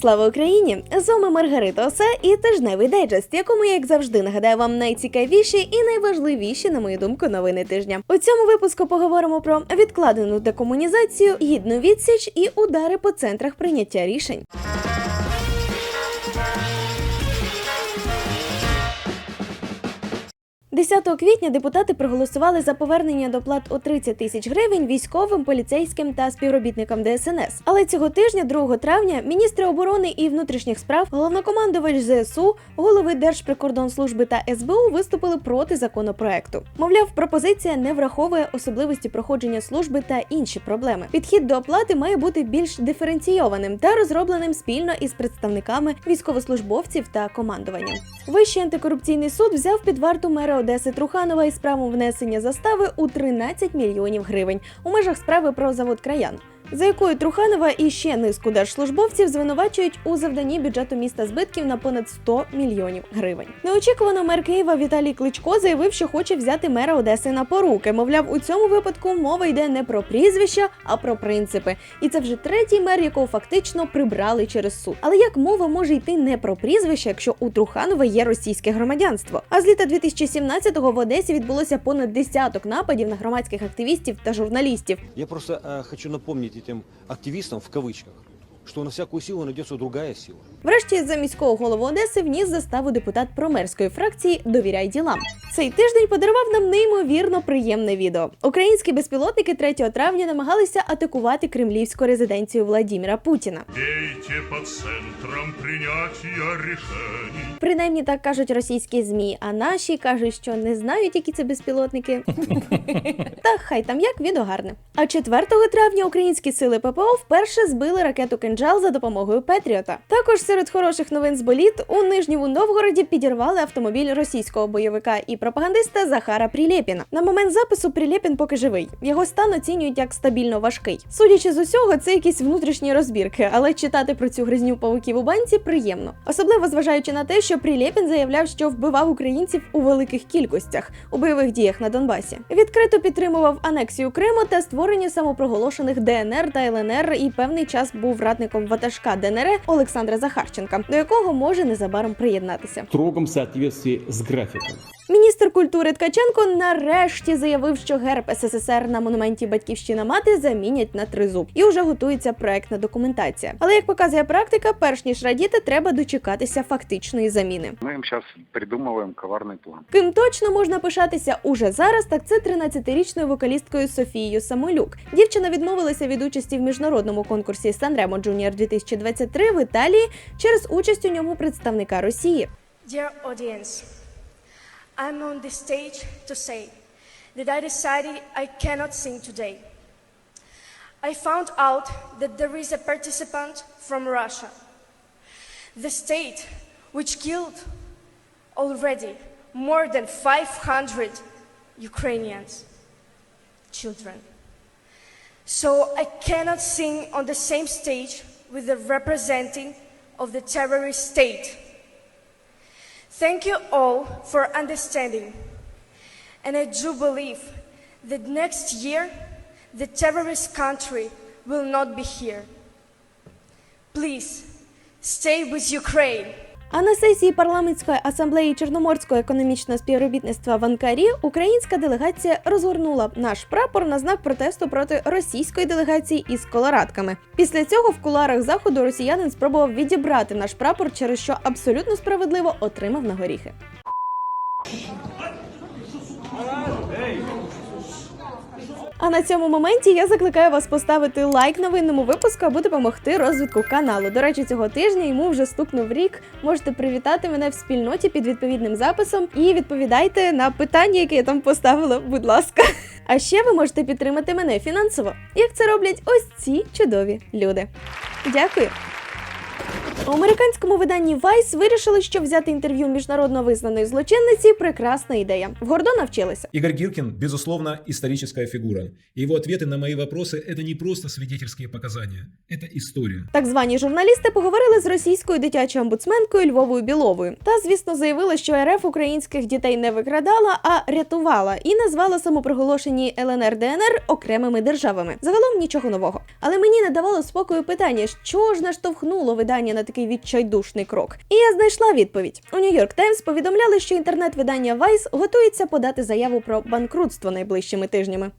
Слава Україні! З вами Маргарита Осе і тижневий дайджест, якому я, як завжди, нагадаю вам найцікавіші і найважливіші, на мою думку, новини тижня. У цьому випуску поговоримо про відкладену декомунізацію, гідну відсіч і удари по центрах прийняття рішень. 10 квітня депутати проголосували за повернення доплат у 30 тисяч гривень військовим, поліцейським та співробітникам ДСНС. Але цього тижня, 2 травня, міністри оборони і внутрішніх справ, головнокомандувач ЗСУ, голови Держприкордонслужби та СБУ виступили проти законопроекту. Мовляв, пропозиція не враховує особливості проходження служби та інші проблеми. Підхід до оплати має бути більш диференційованим та розробленим спільно із представниками військовослужбовців та командуванням. Вищий антикорупційний суд взяв під варту мера Одеси Труханова і справу внесення застави у 13 мільйонів гривень у межах справи про завод краян. За якою Труханова і ще низку держслужбовців звинувачують у завданні бюджету міста збитків на понад 100 мільйонів гривень. Неочікувано мер Києва Віталій Кличко заявив, що хоче взяти мера Одеси на поруки. Мовляв, у цьому випадку мова йде не про прізвища, а про принципи. І це вже третій мер, якого фактично прибрали через суд. Але як мова може йти не про прізвище, якщо у Труханова є російське громадянство? А з літа 2017-го в Одесі відбулося понад десяток нападів на громадських активістів та журналістів. Я просто э, хочу напомнить этим активистам в кавычках, что на всякую силу найдется другая сила. Врешті за міського голову Одеси вніс заставу депутат промерської фракції Довіряй ділам. Цей тиждень подарував нам неймовірно приємне відео. Українські безпілотники 3 травня намагалися атакувати кремлівську резиденцію Владіміра Путіна. Бейте по центрам принятия решений. Принаймні так кажуть російські змі, а наші кажуть, що не знають, які це безпілотники. Та хай там як відео гарне. А 4 травня українські сили ППО вперше збили ракету кинджал за допомогою Петріота. Також серед хороших новин з боліт у Нижньому Новгороді підірвали автомобіль російського бойовика і пропагандиста Захара Прилєпіна. На момент запису Прилєпін поки живий. Його стан оцінюють як стабільно важкий. Судячи з усього, це якісь внутрішні розбірки, але читати про цю гризню павуків у банці приємно. Особливо зважаючи на те, що Прилєпін заявляв, що вбивав українців у великих кількостях у бойових діях на Донбасі. Відкрито підтримував анексію Криму та створення самопроголошених ДНР та ЛНР і певний час був радником ватажка ДНР Олександра Захарченка, до якого може незабаром приєднатися. в строгом соответствии з графиком. Міністр культури Ткаченко нарешті заявив, що герб СССР на монументі Батьківщина мати замінять на тризуб, і вже готується проектна документація. Але як показує практика, перш ніж радіти, треба дочекатися фактичної заміни. Мы им сейчас придумываем коварный план. Ким точно можна пишатися уже зараз, так це 13-річною вокалісткою Софією Самолюк. Дівчина відмовилася від участі в міжнародному конкурсі Sanremo Junior 2023 в Італії через участь у ньому представника Росії. Dear audience, I'm on the stage to say that I decided I cannot sing today. I found out that there is a participant from Russia, the state which killed already more than 500 Ukrainians, children. So I cannot sing on the same stage with the representing of the terrorist state. Thank you all for understanding. And I do believe that next year the terrorist country will not be here. Please stay with Ukraine. А на сесії парламентської асамблеї Чорноморського економічного співробітництва в Анкарі українська делегація розгорнула наш прапор на знак протесту проти російської делегації із колорадками. Після цього в куларах заходу росіянин спробував відібрати наш прапор, через що абсолютно справедливо отримав на горіхи. А на цьому моменті я закликаю вас поставити лайк новинному випуску, аби допомогти розвитку каналу. До речі, цього тижня йому вже стукнув рік. Можете привітати мене в спільноті під відповідним записом і відповідайте на питання, яке я там поставила, будь ласка. А ще ви можете підтримати мене фінансово, як це роблять ось ці чудові люди. Дякую. У американському виданні Vice вирішили, що взяти інтерв'ю міжнародно визнаної злочинниці прекрасна ідея. В Гордона вчилися. Игорь Гиркин, безусловно, историческая фигура. Его ответы на мои вопросы – это не просто свидетельские показания, это история. Так звані журналісти поговорили з російською дитячою омбудсменкою Львовою Біловою. Та, звісно, заявила, що РФ українських дітей не викрадала, а рятувала і назвала самопроголошені ЛНР ДНР окремими державами. Загалом нічого нового. Але мені не давало спокою питання, що ж наштовхнуло видання на такий відчайдушний крок? І я знайшла відповідь. У Нью-Йорк Таймс повідомляли, що інтернет-видання Vice готується подати заяву про банкрутство найближчими тижнями.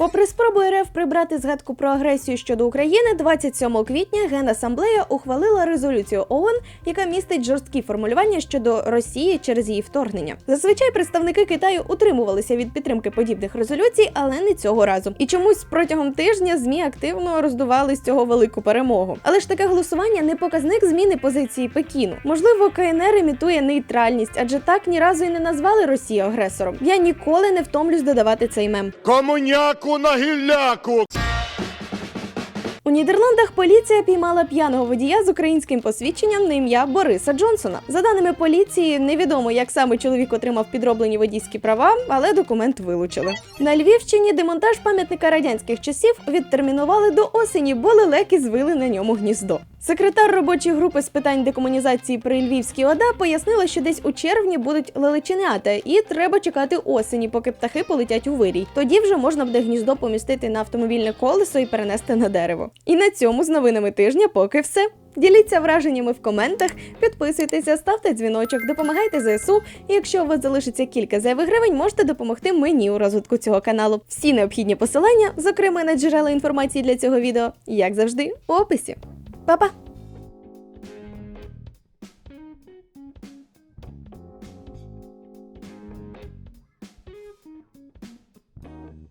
Попри спробу РФ прибрати згадку про агресію щодо України, 27 квітня Генасамблея ухвалила резолюцію ООН, яка містить жорсткі формулювання щодо Росії через її вторгнення. Зазвичай представники Китаю утримувалися від підтримки подібних резолюцій, але не цього разу. І чомусь протягом тижня змі активно роздували з цього велику перемогу. Але ж таке голосування не показник зміни позиції Пекіну. Можливо, КНР імітує нейтральність, адже так ні разу і не назвали Росію агресором. Я ніколи не втомлюсь додавати цей мем. Комуняку на гілляку! У Нідерландах поліція піймала п'яного водія з українським посвідченням на ім'я Бориса Джонсона. За даними поліції, невідомо, як саме чоловік отримав підроблені водійські права, але документ вилучили. На Львівщині демонтаж пам'ятника радянських часів відтермінували до осені, бо лелеки звили на ньому гніздо. Секретар робочої групи з питань декомунізації при Львівській ОДА пояснила, що десь у червні будуть лелеченята, і треба чекати осені, поки птахи полетять у вирій. Тоді вже можна буде гніздо помістити на автомобільне колесо і перенести на дерево. І на цьому з новинами тижня поки все. Діліться враженнями в коментах, підписуйтеся, ставте дзвіночок, допомагайте ЗСУ. І якщо у вас залишиться кілька зайвих гривень, можете допомогти мені у розвитку цього каналу. Всі необхідні посилання, зокрема на джерела інформації для цього відео, як завжди, у описі. 爸爸。